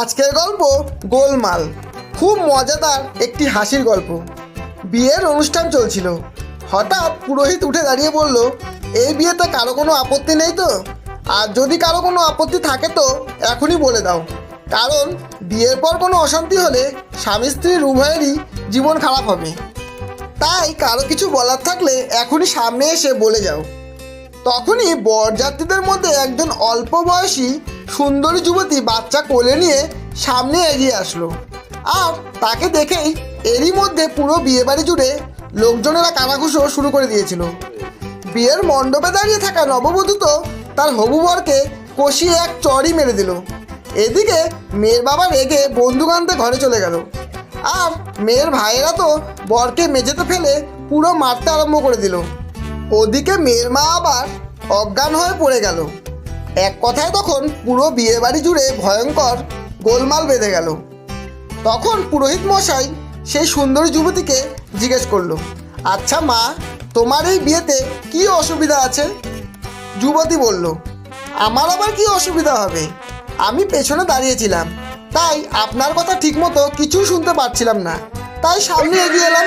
আজকের গল্প গোলমাল। খুব মজাদার একটি হাসির গল্প। বিয়ের অনুষ্ঠান চলছিল। হঠাৎ পুরোহিত উঠে দাঁড়িয়ে বলল, এই বিয়েতে কারও কোনো আপত্তি নেই তো? আর যদি কারও কোনো আপত্তি থাকে তো এখনই বলে দাও। কারণ বিয়ের পর কোনো অশান্তি হলে স্বামী স্ত্রীর উভয়েরই জীবন খারাপ হবে। তাই কারও কিছু বলার থাকলে এখনই সামনে এসে বলে যাও। তখনই বরযাত্রীদের মধ্যে একজন অল্প বয়সী সুন্দরী যুবতী বাচ্চা কোলে নিয়ে সামনে এগিয়ে আসলো। আর তাকে দেখেই এরই মধ্যে পুরো বিয়ে বাড়ি জুড়ে লোকজনেরা কানাঘুষো শুরু করে দিয়েছিল। বিয়ের মণ্ডপে দাঁড়িয়ে থাকা নববধূ তো তার হবু বরকে কষিয়ে এক চড়ই মেরে দিল। এদিকে মেয়ের বাবা রেগে বন্দুক আনতে ঘরে চলে গেল। আর মেয়ের ভাইয়েরা তো বরকে মেঝেতে ফেলে পুরো মারতে আরম্ভ করে দিল। ওদিকে মেয়ের মা আবার অজ্ঞান হয়ে পড়ে গেল। এক কথায় তখন পুরো বিয়ে বাড়ি জুড়ে ভয়ঙ্কর গোলমাল বেঁধে গেল। তখন পুরোহিত মশাই সেই সুন্দরী যুবতীকে জিজ্ঞেস করল আচ্ছা মা, তোমার এই বিয়েতে কি অসুবিধা আছে? যুবতী বলল, আমার আবার কি অসুবিধা হবে? আমি পেছনে দাঁড়িয়েছিলাম তাই আপনার কথা ঠিকমতো কিছুই শুনতে পারছিলাম না, তাই সামনে এগিয়ে এলাম।